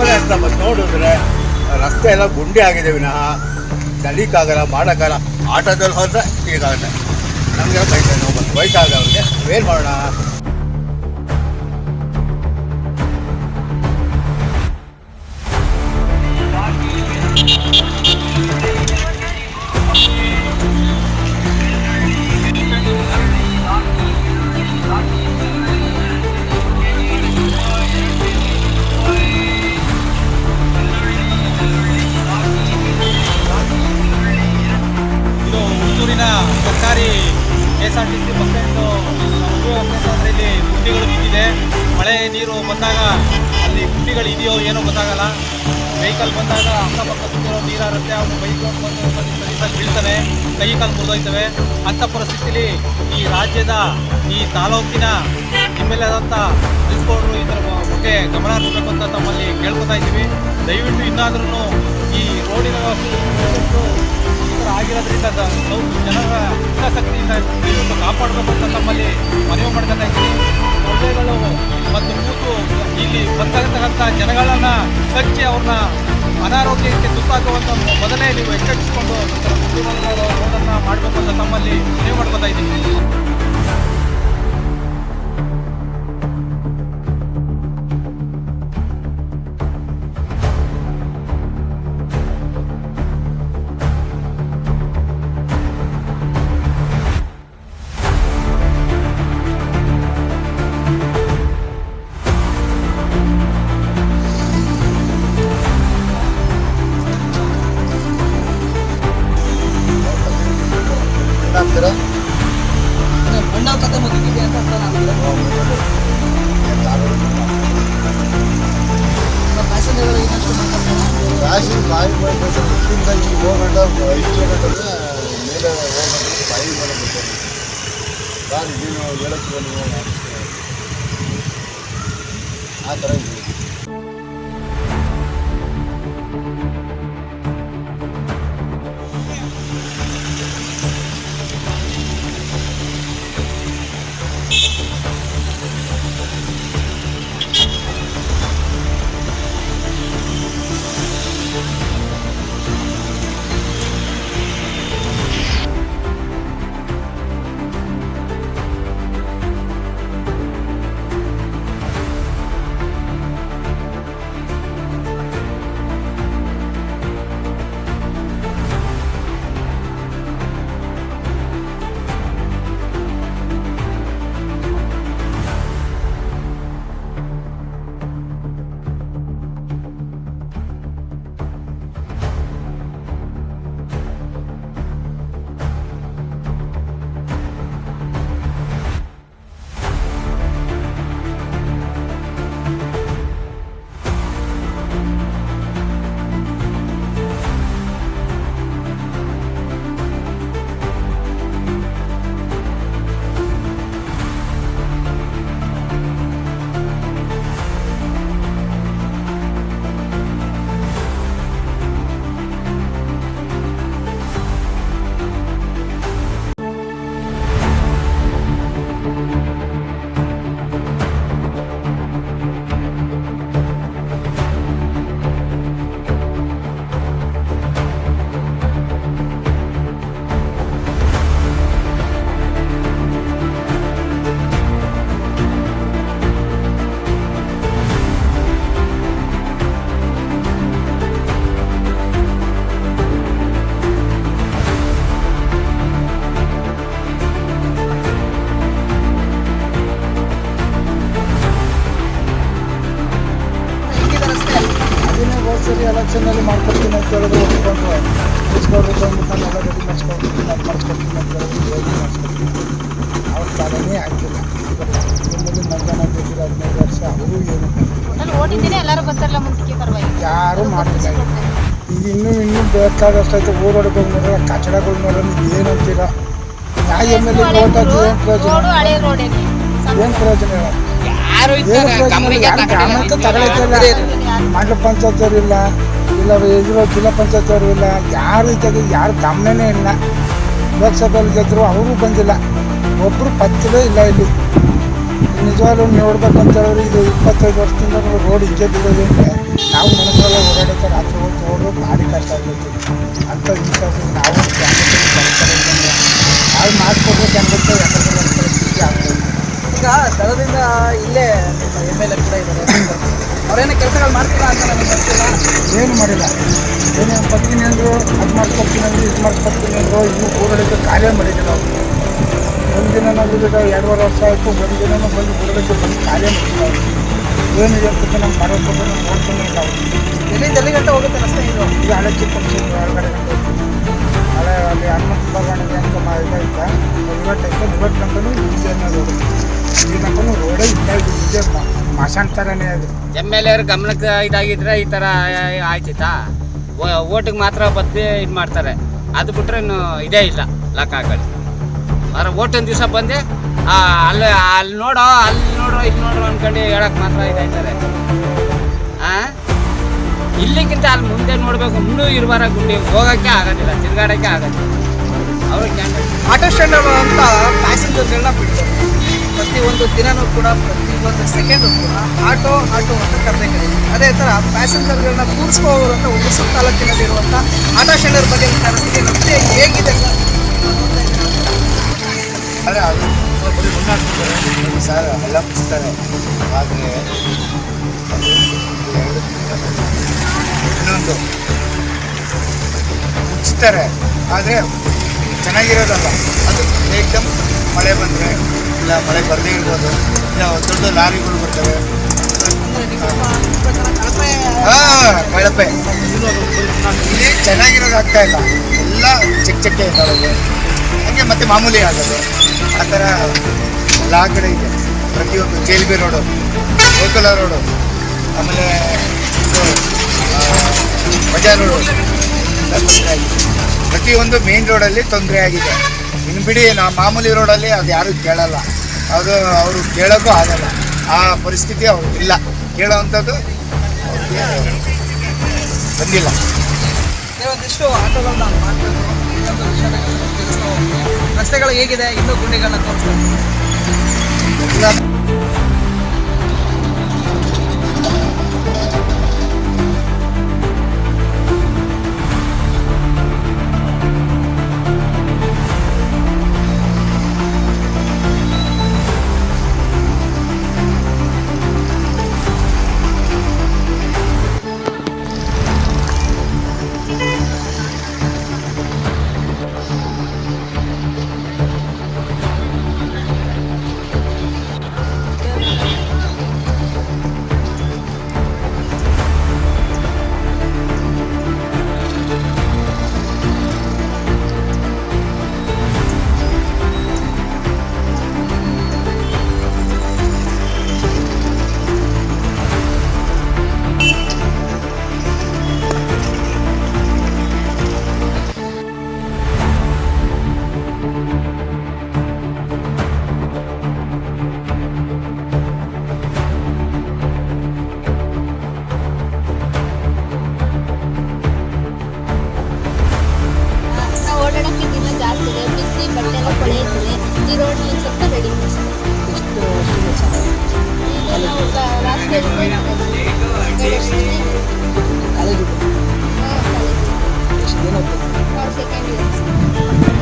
Number ಅಂತ ಮತ್ತೆ ನೋಡಿದ್ರೆ ರಸ್ತೆ ಎಲ್ಲ ಗುಂಡಿ ಆಗಿದೆ ವಿನಃ. ತಲೀಕಾಗಲ್ಲ ಮಾಡೋಕ್ಕಾಗಲ್ಲ ಆಟೋದಲ್ಲಿ ಹೋದ್ರೆ ಹೀಗಾಗುತ್ತೆ. ನಮಗೆಲ್ಲ ಬೈಕ್ ನೋವು ಬೈಕ್ ಆಗವ್ರಿಗೆ ಏನು ಮಾಡೋಣ? ಸರ್ಕಾರಿ K S R T C bus stand ಗುಂಡಿಗಳು ಬಿದ್ದಿದೆ ಮಳೆ ನೀರು ಬಂದಾಗ ಅಲ್ಲಿ ಗುಂಡಿಗಳು ಇದೆಯೋ ಏನೋ ಗೊತ್ತಾಗಲ್ಲ. ವೆಹಿಕಲ್ ಬಂದಾಗ ಅಕ್ಕಪಕ್ಕ ಸುತ್ತಿರೋ ನೀರಾಗುತ್ತೆ ಅವನು ಬೈಕ್ ಬಂದು ಸರಿಸಾಗಿ ಬೀಳ್ತವೆ. ಕೈ ಕಾಲು ಮುರಿದೋಯ್ತವೆ. ಅಂಥ ಪರಿಸ್ಥಿತಿಲಿ ಈ ರಾಜ್ಯದ ಈ ತಾಲೂಕಿನ ನಿಮ್ಮೆಲ್ಲದಂಥ ನಿಲ್ಸ್ಕೊಂಡ್ರು ಇದರ ಬಗ್ಗೆ ಗಮನ ಹರಿಸಬೇಕು ಅಂತ ತಮ್ಮಲ್ಲಿ ಕೇಳ್ಕೊತಾ ಇದ್ದೀವಿ. ದಯವಿಟ್ಟು ಇನ್ನಾದ್ರೂ ಈ ರೋಡಿನ ವ್ಯವಸ್ಥೆ ಈ ಥರ ಆಗಿರೋದ್ರಿಂದ ಜನರ ಹಿತಾಸಕ್ತಿಯಿಂದ ಕಾಪಾಡಬೇಕು ಅಂತ ತಮ್ಮಲ್ಲಿ ಮನವಿ ಮಾಡ್ಕೊತಾ ಇದ್ದೀವಿ ಸೊಳ್ಳೆಗಳು ಮತ್ತು ಕೂತು ಇಲ್ಲಿ ಬರ್ತಕ್ಕಂಥ ಜನಗಳನ್ನ ಕಚ್ಚಿ ಅವ್ರನ್ನ ಅನಾರೋಗ್ಯಕ್ಕೆ ತುತ್ತಾಗುವಂಥ ಮೊದಲೇ ನೀವು ಎಚ್ಚರಿಸಿಕೊಂಡು ಮಾಡಬೇಕು ಅಂತ ತಮ್ಮಲ್ಲಿ ಮನವಿ ಮಾಡ್ಕೊತಾ ಇದ್ದೀವಿ ರಾಶಿ ಬಾಯಿ ಬಂದು ಇಲ್ಲಿಂದ ಇಲ್ಲಿ ಹೋಗಂಡ ಐದು ಕಿಲೋಮೀಟರ್ಗೆ ಮೇಲೆ ಹೋಗಂಡ ಬಾಯಿ ಮೇಲೆ ಬರ್ತಾರೆ ನೀನು ಹೇಳಕ್ಕೆ ಆ ಥರ ಇದೆ ಎಲೆಕ್ಷನಲ್ಲಿ ಮಾಡ್ಕೊಡ್ತೀನಿ ಅಂತ ಹೇಳಿದ್ರು ಒಪ್ಕೊಂಡ್ರು ಇಸ್ಕೊಡ್ರು ಬಂದ್ಬಿಟ್ಟು ನಾನು ಎಲ್ಲ ರೆಡಿ ಮಾಡಿಸ್ಕೊಡ್ತೀನಿ ನಾನು ಮಾಡಿಸ್ಕೊಡ್ತೀನಿ ಅಂತ ಹೇಳಿದ್ರು ಹೇಳಿ ಮಾಡಿಸ್ಕೊಡ್ತೀನಿ ಅವ್ರ ತಲೆನೇ ಆಗ್ತಿಲ್ಲ ನಿಮ್ಮಲ್ಲಿ ಮಧ್ಯಾಹ್ನ ಗೆದ್ದಿರೋ ಹದಿನೈದು ವರ್ಷ ಅವರು ಏನು ಯಾರು ಮಾಡ್ತಿಲ್ಲ ಮಾಡಿಲ್ಲ ಈಗ. ಇನ್ನೂ ಇನ್ನೂ ಬೇಕಾದಷ್ಟು ಐತೆ ಊರೊಳಗೆ ನೋಡೋಣ ಕಚಡಗಳು ನೋಡೋಣ ಏನು ಅಂತೀರ? ಯಾವ ಎಂ ಎಲ್ ಎ ಓಟ್ ಹಾಕಿ ಏನು ಪ್ರಯೋಜನ? ರೋಡು ಏನು ಪ್ರಯೋಜನ ಹೇಳ ಯಾರು ಏನು ಪ್ರಯೋಜನ? ಇಲ್ಲ ಯಾರು ಮಂಡಲ ಪಂಚಾಯತ್ ಇಲ್ಲ. ಇಲ್ಲ ಇದ್ರು ಜಿಲ್ಲಾ ಪಂಚಾಯತ್ ಅವರು ಇಲ್ಲ, ಯಾರು ಇದ್ದಾಗ ಯಾರು ಗಮನನೇ ಇಲ್ಲ. ಲೋಕಸಭೆಯಲ್ಲಿ ಗೆದ್ದರು ಅವರು ಬಂದಿಲ್ಲ. ಒಬ್ಬರು ಪತ್ತಲೇ ಇಲ್ಲ ಇಲ್ಲಿ. ನಿಜವಾಗ್ಲೂ ನೋಡ್ಬೇಕಂತ ಹೇಳಿದ್ರೆ ಇದು ಇಪ್ಪತ್ತೈದು ವರ್ಷದಿಂದ ರೋಡ್ ಹಿಂಗೆ ಬಿಡೋದು ನಾವು ಮನಸ್ಸೆಲ್ಲ ಓಡಾಡೋಕೆ ರಾತ್ರಿ ಹೊತ್ತು ಹೋಗೋದು ಭಾರಿ ಕಷ್ಟ ಆಗ್ಬೇಕು ಅಂತ ವಿಶ್ವಾಸ ನಾವು. ನಾವು ಮಾಡಿಕೊಡ್ಬೇಕು ಅನ್ಬೇಕು ಯಾಕಂದ್ರೆ ಈಗ ಸ್ಥಳದಿಂದ ಇಲ್ಲೇ ಎಂ ಎಲ್ ಎ ಅವ್ರೇನೋ ಕೆಲಸಗಳು ಮಾಡ್ತೀರಾ ಅಂತ ನನಗೆ ಗೊತ್ತಿಲ್ಲ. ಏನು ಮಾಡಿಲ್ಲ. ಏನು ಬರ್ತೀನಿ ಅಂದರು ಅದು ಮಾಡ್ಕೊಡ್ತೀನಿ ಅಂದರು ಇದು ಮಾಡ್ಕೊಡ್ತೀನಿ ಅಂದರು ಇನ್ನೂ ಕೂಡಲಿಕ್ಕೆ ಕಾರ್ಯ ನಾವು ಅವರು. ದಿನ ನಾವು ಈಗ ಎರಡುವರೆ ವರ್ಷ ಆಯಿತು ಒಂದು ದಿನನೂ ಬಂದು ಕೂಡಲಿಕ್ಕೆ ಬಂದು ಕಾರ್ಯ ಮಾಡಿಲ್ಲ ಅವರು. ಏನಿದೆ ಅಂತ ನಮ್ಮ ಮಾಡೋಕ್ಕೆ ನಾವು ನೋಡ್ಕೊಂಡು ಎಲ್ಲಿಂದ ಎಲ್ಲಿ ಗಂಟೆ ಹೋಗುತ್ತೆ ರಸ್ತೆ ಇದು? ಈಗ ಹಳೆ ಚಿಕ್ಕ ಒಳಗಡೆ ಹಳೆ ಅಲ್ಲಿ ಹನುಮಂತ ಬಗಾಣಿಗೆ ಅಂತ ಇದೈತ ಇವತ್ತೈತೆ ಇವತ್ತು ಅಂತಲೂ ಇದೇನ ರೋಡು ಈ ಗಂಟನೂ ರೋಡೇ ಇಲ್ಲ ಇದು ಮಸಾನ್ ಅದು. ಎಂ ಎಲ್ ಎರ್ ಗಮನಕ್ಕೆ ಇದಾಗಿದ್ರೆ ಈ ಥರ ಆಯ್ತಿತ್ತಾ? ಓಟಿಗೆ ಮಾತ್ರ ಬದ್ದು ಇದು ಮಾಡ್ತಾರೆ. ಅದು ಬಿಟ್ರೆ ಇನ್ನು ಇದೇ ಇಲ್ಲ ಲಕ್ಕ ಹಾಕಿ ಅದ್ರ ಓಟಿನ ದಿವಸ ಬಂದೆ ಆ, ಅಲ್ಲಿ ಅಲ್ಲಿ ನೋಡೋ ಅಲ್ಲಿ ನೋಡೋ ಇಲ್ಲಿ ನೋಡೋ ಅನ್ಕೊಂಡು ಹೇಳಕ್ ಮಾತ್ರ ಇದಾಯ್ತಾರೆ. ಹಾಂ ಇಲ್ಲಿಗಿಂತ ಅಲ್ಲಿ ಮುಂದೆ ನೋಡಬೇಕು ಇನ್ನೂ ಇರುವಾರ ಗುಂಡಿ ಹೋಗೋಕ್ಕೆ ಆಗೋದಿಲ್ಲ ತಿರುಗಾಡೋಕ್ಕೆ ಆಗೋದಿಲ್ಲ ಅವರು ಕ್ಯಾಂಡಿಡೇಟ್ ಆಟೋ ಸ್ಟ್ಯಾಂಡರ್ಡ್ ಅಂತ ಪ್ಯಾಸೆಂಜರ್ಗಳನ್ನ ಬಿಡ್ತಾರೆ. ಪ್ರತಿಯೊಂದು ದಿನವೂ ಕೂಡ ಪ್ರತಿಯೊಂದು ಸೆಕೆಂಡು ಕೂಡ ಆಟೋ ಆಟೋ ಅಂತ ಕರೆದೇ ಅದೇ ಥರ ಪ್ಯಾಸೆಂಜರ್ಗಳನ್ನ ಕೂರಿಸ್ಕೋವರು ಅಂತ ಹುಣಸೂರು ತಾಲೂಕಿನಲ್ಲಿರುವಂಥ ಆಟೋ ಸ್ಟ್ಯಾಂಡರ್ ಬಗ್ಗೆ ವಿಚಾರಿಸ್ತೀನಿ ಮತ್ತೆ ಹೇಗಿದೆ? ಅದೇ, ಅದು ಸರ್ ಎಲ್ಲ ತಿಂಗಳು ಇನ್ನೊಂದು. ಮುಚ್ತಾರೆ. ಆದರೆ, ಚೆನ್ನಾಗಿರೋದಲ್ಲ. ಅದು, ಏಕ್ದಮ್ ಮಳೆ ಬಂದರೆ. ಇಲ್ಲ ಮಳೆ ಬರದೇ ಇರ್ಬೋದು. ಇಲ್ಲ ದೊಡ್ಡ ಲಾರಿಗಳು ಬರ್ತವೆ. ಹಾಂ, ಕಳಪೆ. ಇಲ್ಲಿ ಚೆನ್ನಾಗಿರೋದು ಆಗ್ತಾ ಇಲ್ಲ. ಎಲ್ಲ ಚಿಕ್ಕ ಚಿಕ್ಕ ಇದ್ದಾವೆ. ಹಾಗೆ ಮತ್ತೆ ಮಾಮೂಲಿ ಆಗೋದು. ಆ ಥರ ಎಲ್ಲ ಕಡೆ ಇದೆ. ಪ್ರತಿಯೊಂದು ಜೇಲ್ಬಿ ರೋಡು, ಗೋಕುಲ ರೋಡು, ಆಮೇಲೆ ಬಜಾರ್ ರೋಡು. ಎಲ್ಲ ತೊಂದರೆ ಆಗಿದೆ. ಪ್ರತಿಯೊಂದು ಮೇನ್ ರೋಡಲ್ಲಿ ತೊಂದರೆ ಆಗಿದೆ. ಇನ್ನು ಬಿಡಿ, ನಾ ಮಾಮೂಲಿ ರೋಡಲ್ಲಿ ಅದು ಯಾರೂ ಕೇಳಲ್ಲ. ಅದು ಅವರು ಕೇಳೋಕ್ಕೂ ಆಗಲ್ಲ. ಆ ಪರಿಸ್ಥಿತಿ ಅವ್ರಿಗೆ ಇಲ್ಲ. ಕೇಳೋವಂಥದ್ದು ಅವ್ರಿಗೆ ಬಂದಿಲ್ಲ. ವಿಷಯನ ರಸ್ತೆಗಳು ಹೇಗಿದೆ? ಇನ್ನೂ ಗುಂಡಿಗಳನ್ನ ತೋರಿಸ್ತಾರೆ ಆಗ್ತದೆ ಬಿಸಿ ಬಟ್ಟೆಲ್ಲ ಕೊಳೆಯುತ್ತದೆ ಈ ರೋಡ್ನಲ್ಲಿ ಸ್ವಲ್ಪ ರೆಡಿ ಮಾಡ್ತಾರೆ ಸೆಕೆಂಡ್